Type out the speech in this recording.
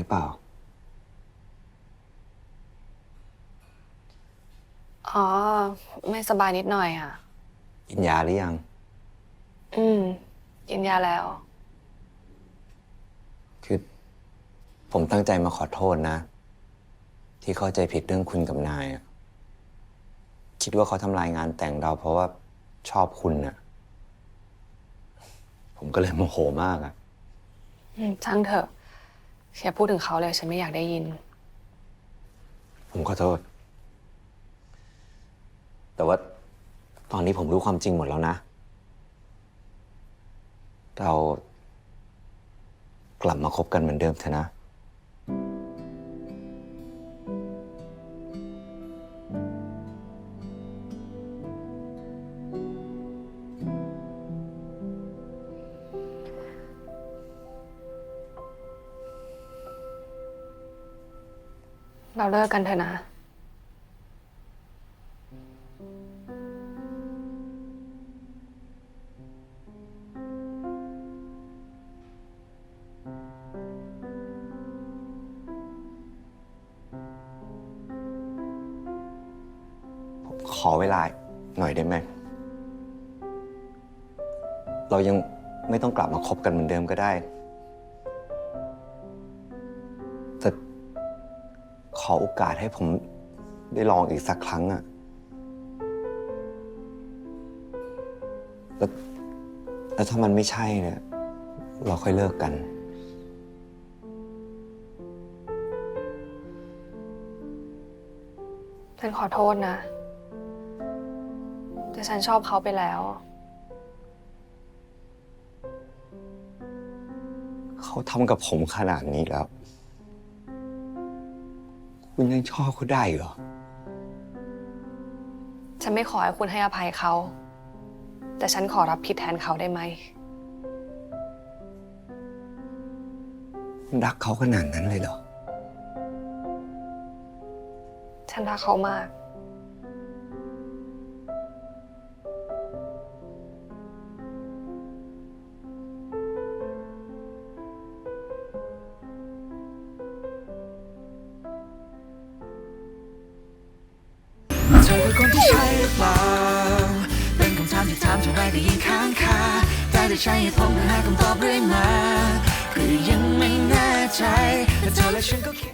หรือเปล่า อ๋อ ไม่สบายนิดหน่อยอะ กินยาหรือยัง อืม กินยาแล้ว คือ ผมตั้งใจมาขอโทษนะ ที่เข้าใจผิดเรื่องคุณกับนายอะคิดว่าเขาทำลายงานแต่งเราเพราะว่าชอบคุณน่ะ ผมก็เลยโมโหมากอะ อืมช่างเถอะ อย่าพูดถึงเขาเลยฉันไม่อยากได้ยิน ผมขอโทษ แต่ว่าตอนนี้ผมรู้ความจริงหมดแล้วนะ เรากลับมาคบกันเหมือนเดิมเถอะนะ เราเลิกกันเถอะนะขอเวลาหน่อยได้ไหม เรายังไม่ต้องกลับมาคบกันเหมือนเดิมก็ได้ อโอกาสให้ผมได้ลองอีกสักครั้งอะแล้วแล้วถ้ามันไม่ใช่เนี่ย เราค่อยเลิกกัน ฉันขอโทษนะ แต่ฉันชอบเขาไปแล้ว เขาทำกับผมขนาดนี้แล้ว คุณยังชอบเขาได้เหรอ ฉันไม่ขอให้คุณให้อภัยเขา แต่ฉันขอรับผิดแทนเขาได้ไหม คุณรักเขาขนาดนั้นเลยเหรอ ฉันรักเขามาก เธอคือคนที่ใช่หรือเปล่า เป็นคำถามที่ถามเท่าไรก็ยิ่งค้างคาแต่ได้ใช้เหตุผลเพื่อหาคำตอบเรื่อยมา คือยังไม่แน่ใจแต่เธอและฉันก็คิด